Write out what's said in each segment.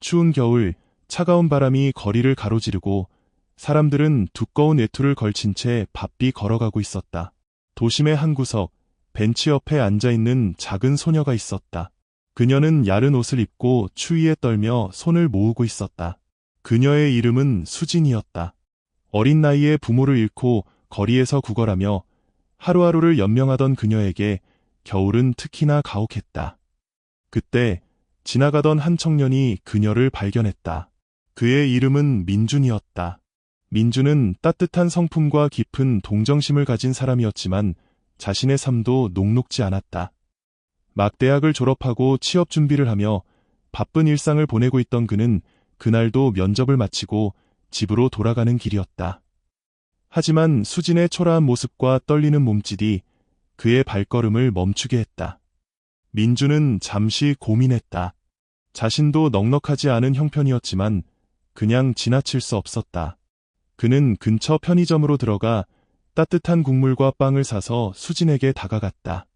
추운 겨울 차가운 바람이 거리를 가로지르고 사람들은 두꺼운 외투를 걸친 채 바삐 걸어가고 있었다. 도심의 한 구석 벤치 옆에 앉아 있는 작은 소녀가 있었다. 그녀는 야른 옷을 입고 추위에 떨며 손을 모으고 있었다. 그녀의 이름은 수진이었다. 어린 나이에 부모를 잃고 거리에서 구걸하며 하루하루를 연명하던 그녀에게 겨울은 특히나 가혹했다. 그때 지나가던 한 청년이 그녀를 발견했다. 그의 이름은 민준이었다. 민준은 따뜻한 성품과 깊은 동정심을 가진 사람이었지만 자신의 삶도 녹록지 않았다. 막 대학을 졸업하고 취업 준비를 하며 바쁜 일상을 보내고 있던 그는 그날도 면접을 마치고 집으로 돌아가는 길이었다. 하지만 수진의 초라한 모습과 떨리는 몸짓이 그의 발걸음을 멈추게 했다. 민주는 잠시 고민했다. 자신도 넉넉하지 않은 형편이었지만 그냥 지나칠 수 없었다. 그는 근처 편의점으로 들어가 따뜻한 국물과 빵을 사서 수진에게 다가갔다.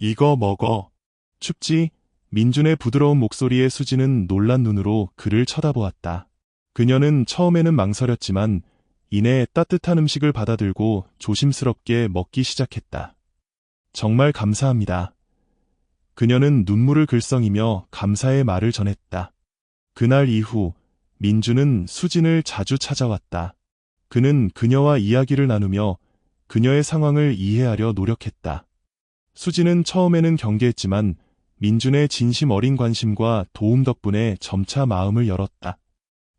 이거 먹어. 춥지? 민준의 부드러운 목소리에 수진은 놀란 눈으로 그를 쳐다보았다. 그녀는 처음에는 망설였지만 이내 따뜻한 음식을 받아들고 조심스럽게 먹기 시작했다. 정말 감사합니다. 그녀는 눈물을 글썽이며 감사의 말을 전했다. 그날 이후 민주는 수진을 자주 찾아왔다. 그는 그녀와 이야기를 나누며 그녀의 상황을 이해하려 노력했다. 수진은 처음에는 경계했지만 민준의 진심 어린 관심과 도움 덕분에 점차 마음을 열었다.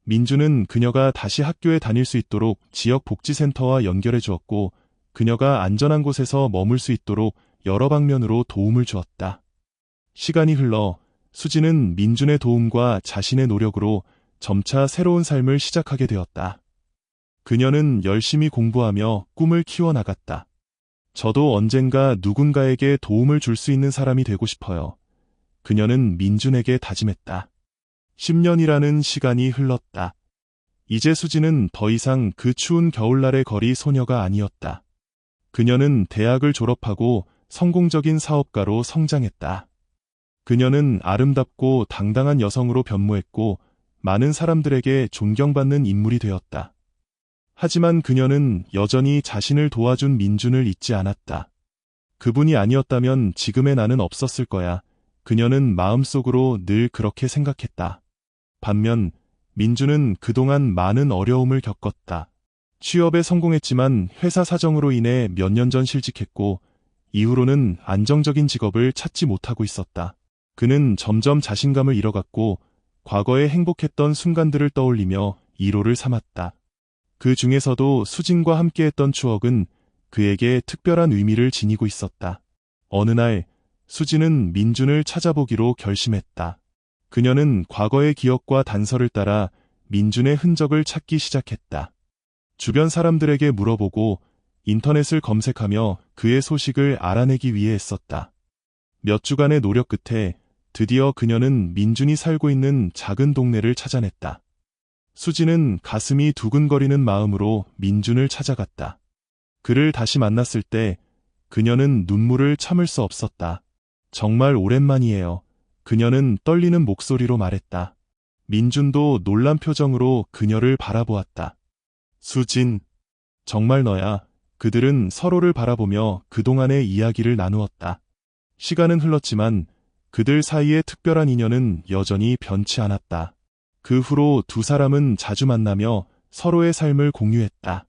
민주는 그녀가 다시 학교에 다닐 수 있도록 지역 복지센터와 연결해 주었고 그녀가 안전한 곳에서 머물 수 있도록 여러 방면으로 도움을 주었다. 시간이 흘러 수지는 민준의 도움과 자신의 노력으로 점차 새로운 삶을 시작하게 되었다. 그녀는 열심히 공부하며 꿈을 키워나갔다. 저도 언젠가 누군가에게 도움을 줄 수 있는 사람이 되고 싶어요. 그녀는 민준에게 다짐했다. 10년이라는 시간이 흘렀다. 이제 수지는 더 이상 그 추운 겨울날의 거리 소녀가 아니었다. 그녀는 대학을 졸업하고 성공적인 사업가로 성장했다. 그녀는 아름답고 당당한 여성으로 변모했고 많은 사람들에게 존경받는 인물이 되었다. 하지만 그녀는 여전히 자신을 도와준 민준을 잊지 않았다. 그분이 아니었다면 지금의 나는 없었을 거야. 그녀는 마음속으로 늘 그렇게 생각했다. 반면 민주는 그동안 많은 어려움을 겪었다. 취업에 성공했지만 회사 사정으로 인해 몇 년 전 실직했고 이후로는 안정적인 직업을 찾지 못하고 있었다. 그는 점점 자신감을 잃어갔고 과거에 행복했던 순간들을 떠올리며 이로를 삼았다. 그 중에서도 수진과 함께했던 추억은 그에게 특별한 의미를 지니고 있었다. 어느 날 수진은 민준을 찾아보기로 결심했다. 그녀는 과거의 기억과 단서를 따라 민준의 흔적을 찾기 시작했다. 주변 사람들에게 물어보고 인터넷을 검색하며 그의 소식을 알아내기 위해 했었다. 몇 주간의 노력 끝에 드디어 그녀는 민준이 살고 있는 작은 동네를 찾아냈다. 수지는 가슴이 두근거리는 마음으로 민준을 찾아갔다. 그를 다시 만났을 때 그녀는 눈물을 참을 수 없었다. 정말 오랜만이에요. 그녀는 떨리는 목소리로 말했다. 민준도 놀란 표정으로 그녀를 바라보았다. 수진, 정말 너야. 그들은 서로를 바라보며 그동안의 이야기를 나누었다. 시간은 흘렀지만 그들 사이의 특별한 인연은 여전히 변치 않았다. 그 후로 두 사람은 자주 만나며 서로의 삶을 공유했다.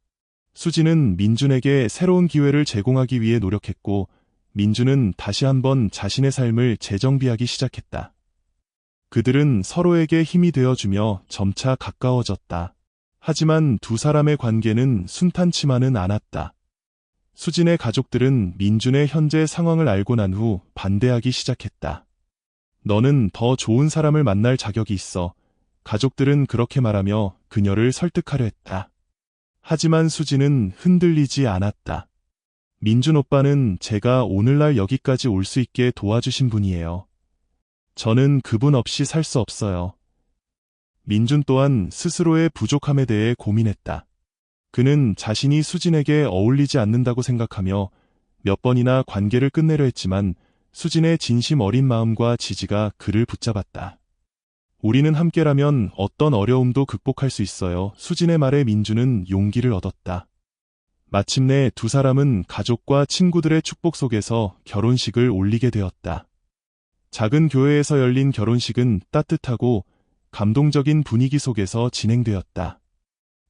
수진은 민준에게 새로운 기회를 제공하기 위해 노력했고 민주는 다시 한번 자신의 삶을 재정비하기 시작했다. 그들은 서로에게 힘이 되어주며 점차 가까워졌다. 하지만 두 사람의 관계는 순탄치만은 않았다. 수진의 가족들은 민준의 현재 상황을 알고 난 후 반대하기 시작했다. 너는 더 좋은 사람을 만날 자격이 있어. 가족들은 그렇게 말하며 그녀를 설득하려 했다. 하지만 수진은 흔들리지 않았다. 민준 오빠는 제가 오늘날 여기까지 올 수 있게 도와주신 분이에요. 저는 그분 없이 살 수 없어요. 민준 또한 스스로의 부족함에 대해 고민했다. 그는 자신이 수진에게 어울리지 않는다고 생각하며 몇 번이나 관계를 끝내려 했지만 수진의 진심 어린 마음과 지지가 그를 붙잡았다. 우리는 함께라면 어떤 어려움도 극복할 수 있어요. 수진의 말에 민주는 용기를 얻었다. 마침내 두 사람은 가족과 친구들의 축복 속에서 결혼식을 올리게 되었다. 작은 교회에서 열린 결혼식은 따뜻하고 감동적인 분위기 속에서 진행되었다.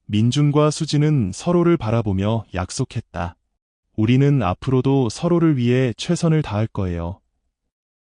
민준과 수진은 서로를 바라보며 약속했다. 우리는 앞으로도 서로를 위해 최선을 다할 거예요.